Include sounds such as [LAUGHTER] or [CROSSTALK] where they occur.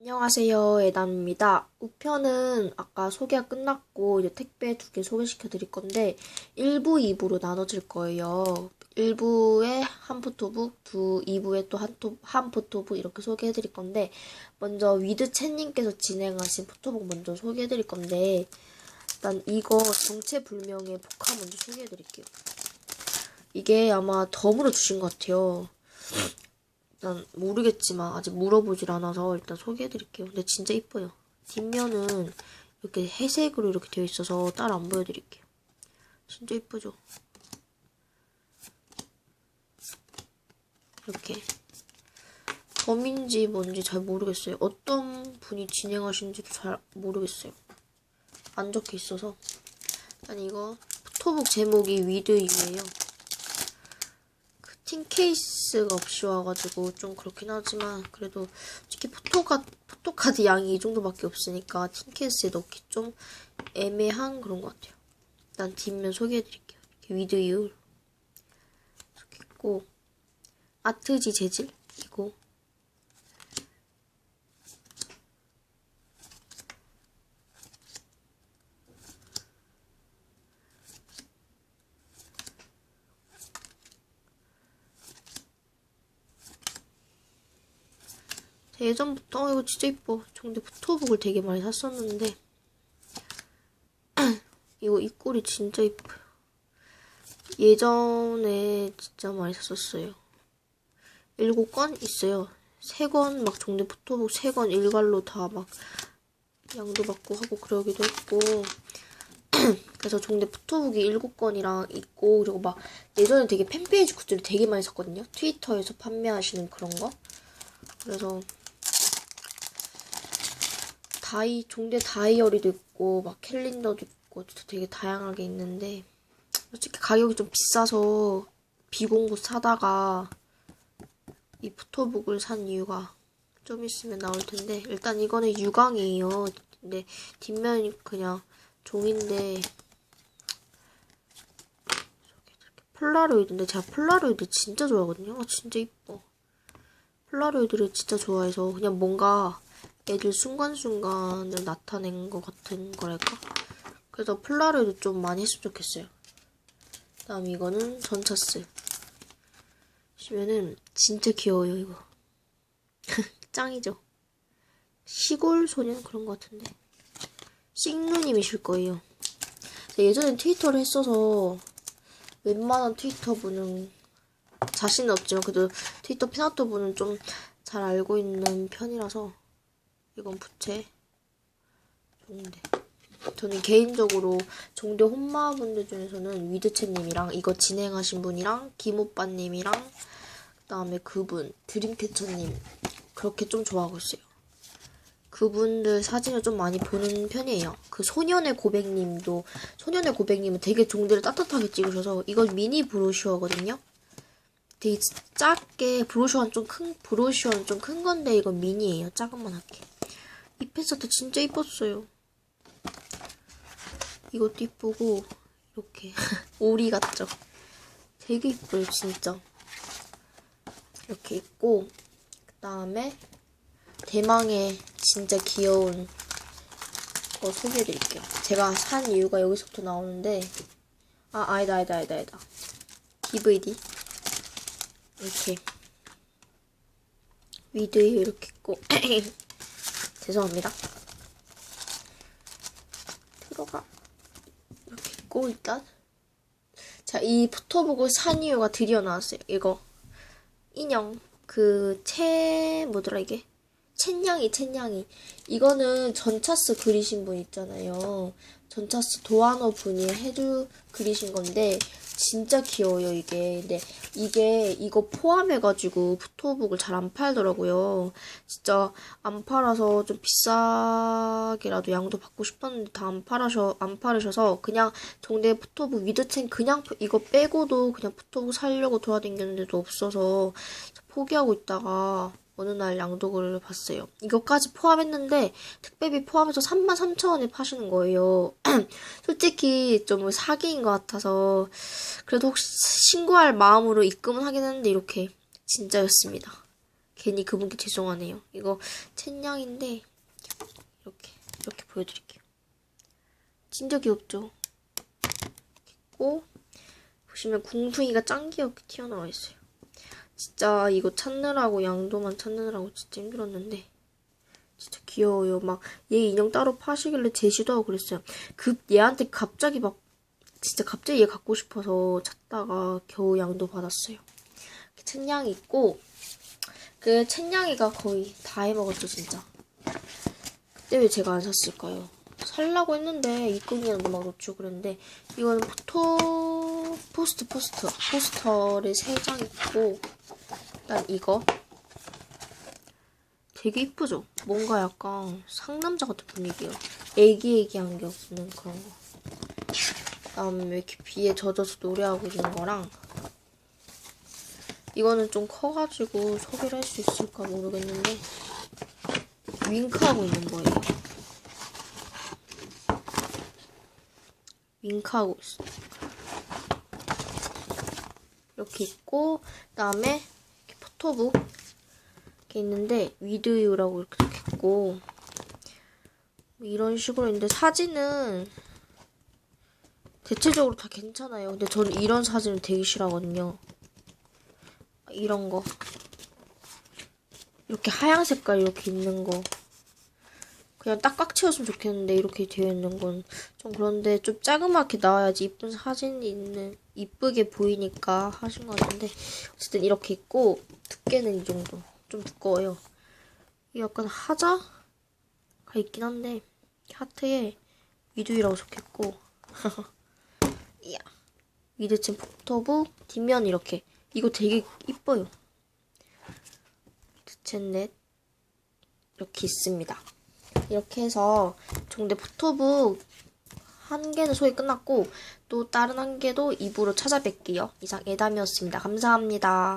안녕하세요, 에담입니다. 우편은 아까 소개가 끝났고 이제 택배 두 개 소개시켜 드릴 건데 1부, 2부로 나눠질 거예요. 1부에 한 포토북, 두 2부에 또 한 한 포토북 이렇게 소개해 드릴 건데 먼저 위드 챗님께서 진행하신 포토북 먼저 소개해 드릴 건데 일단 이거 정체불명의 복화 먼저 소개해 드릴게요. 이게 아마 덤으로 주신 것 같아요. 일단 모르겠지만 아직 물어보질 않아서 일단 소개해드릴게요. 근데 진짜 이뻐요. 뒷면은 이렇게 회색으로 이렇게 되어 있어서 따로 안 보여드릴게요. 진짜 이쁘죠? 이렇게 점인지 뭔지 잘 모르겠어요. 어떤 분이 진행하시는지도 잘 모르겠어요. 안 적혀 있어서 일단 이거 포토북 제목이 위드 유예요. 틴 케이스가 없이 와가지고 좀 그렇긴 하지만 그래도 솔직히 포토카 포토카드 양이 이 정도밖에 없으니까 틴 케이스에 넣기 좀 애매한 그런 것 같아요. 일단 뒷면 소개해드릴게요. 이렇게 위드 유 이렇게 있고 아트지 재질 이고 예전부터 어, 이거 진짜 이뻐. 저 근데 포토북을 되게 많이 샀었는데 [CLEARS THROAT] 이거 이 꼴이 진짜 이뻐요. 예전에 진짜 많이 샀었어요. 일곱 권 있어요. 세권막 종대 포토북 세권 일괄로 다 막 양도 받고 하고 그러기도 했고 [CLEARS THROAT] 그래서 종대 포토북이 일곱 권이랑 있고 그리고 막 예전에 되게 팬페이지 굿즈를 되게 많이 샀거든요. 트위터에서 판매하시는 그런 거. 그래서 다이 종대 다이어리도 있고 막 캘린더도 있고 되게 다양하게 있는데 솔직히 가격이 좀 비싸서 비공구 사다가 이 포토북을 산 이유가 좀 있으면 나올 텐데 일단 이거는 유광이에요. 근데 뒷면이 그냥 종인데 폴라로이드인데 제가 폴라로이드 진짜 좋아하거든요. 아, 진짜 이뻐. 폴라로이드를 진짜 좋아해서 그냥 뭔가 애들 순간순간을 나타낸 것 같은 거랄까? 그래서 폴라로이드 좀 많이 했으면 좋겠어요. 다음 이거는 전차스. 보시면은 진짜 귀여워요 이거. [LAUGHS] 짱이죠. 시골 소년 그런 것 같은데. 씩누님이실 거예요. 예전에 트위터를 했어서 웬만한 트위터 분은 자신은 없지만 그래도 트위터 피나토 분은 좀 잘 알고 있는 편이라서 이건 부채 종대 저는 개인적으로 종대 혼마분들 중에서는 위드채님이랑 이거 진행하신 분이랑 김오빠님이랑 그다음에 그분 드림캐쳐님 그렇게 좀 좋아하고 있어요. 그분들 사진을 좀 많이 보는 편이에요. 그 소년의 고백님도 소년의 고백님은 되게 종대를 따뜻하게 찍으셔서 이건 미니 브로슈어거든요. 되게 작게 브로슈어는 좀 큰 브로슈어는 좀 큰 건데 이건 미니예요. 작은만하게. 이 펜서트 진짜 이뻤어요. 이것도 이쁘고 이렇게 [LAUGHS] 오리 같죠? 되게 이뻐요 진짜. 이렇게 있고 그 다음에 대망의 진짜 귀여운 거 소개해드릴게요. 제가 산 이유가 여기서부터 나오는데 아 아니다 아니다 아니다 아니다 DVD 이렇게 위드에 이렇게 있고 [LAUGHS] 죄송합니다. 들어가 이렇게 있고 일단 자 이 포토북을 산 이유가 드디어 나왔어요. 이거 인형 그 채 뭐더라 이게 첸냥이 첸냥이 이거는 전차스 그리신 분 있잖아요. 전차스 도하노 분이 해주 그리신 건데 진짜 귀여워요 이게. 근데 이게 이거 포함해가지고 포토북을 잘 안 팔더라고요. 진짜 안 팔아서 좀 비싸게라도 양도 받고 싶었는데 다 안 팔아서 안 팔으셔서 그냥 동네 포토북 위드첸 그냥 이거 빼고도 그냥 포토북 살려고 돌아다녔는데도 없어서 포기하고 있다가 어느 날 양도를 봤어요. 이것까지 포함했는데 특배비 포함해서 33,000원에 파시는 거예요. [CLEARS THROAT] 솔직히 좀 사기인 것 같아서 그래도 혹시 신고할 마음으로 입금은 하긴 했는데 이렇게 진짜였습니다. 괜히 그분께 죄송하네요. 이거 첸냥인데 이렇게 이렇게 보여드릴게요. 진짜 귀엽죠? 있고 보시면 궁둥이가 짱 귀엽게 튀어나와 있어요. 진짜 이거 찾느라고 양도만 찾느라고 진짜 힘들었는데 진짜 귀여워요. 막 얘 인형 따로 파시길래 제시도 하고 그랬어요. 그 얘한테 갑자기 막 진짜 갑자기 얘 갖고 싶어서 찾다가 겨우 양도 받았어요. 이렇게 첸냥이 있고 그 첸냥이가 거의 다 해먹었죠 진짜. 그때 왜 제가 안 샀을까요? 살라고 했는데 입금이라는 막 놓치고 그랬는데 이거는 포토 포스트 포스터 포스터를 세장 있고 일단 이거 되게 이쁘죠? 뭔가 약간 상남자 같은 분위기예요. 애기애기한 게 없는 그런 거. 그다음에 이렇게 비에 젖어서 노래하고 있는 거랑 이거는 좀 커가지고 소개를 할 수 있을까 모르겠는데 윙크하고 있는 거예요. 윙크하고 있어. 이렇게 있고 그다음에 포토북 이렇게 있는데 위드유라고 이렇게 적혀있고 뭐 이런 식으로 있는데 사진은 대체적으로 다 괜찮아요. 근데 저는 이런 사진을 되게 싫어하거든요. 이런 거. 이렇게 하얀 색깔 이렇게 있는 거. 그냥 딱꽉 채웠으면 좋겠는데 이렇게 되어 있는 건 좀 그런데 좀 자그맣게 나와야지 이쁜 사진이 있는 이쁘게 보이니까 하신 것 같은데 어쨌든 이렇게 있고 두께는 이 정도 좀 두꺼워요. 이 약간 하자가 있긴 한데 하트에 위두이라고 적혀있고 [LAUGHS] 위드친 포토북 뒷면 이렇게 이거 되게 이뻐요. 드첸넷 이렇게 있습니다. 이렇게 해서 종대 포토북 한 개는 소개 끝났고 또 다른 한 개도 입으로 찾아뵐게요. 이상 예담이었습니다. 감사합니다.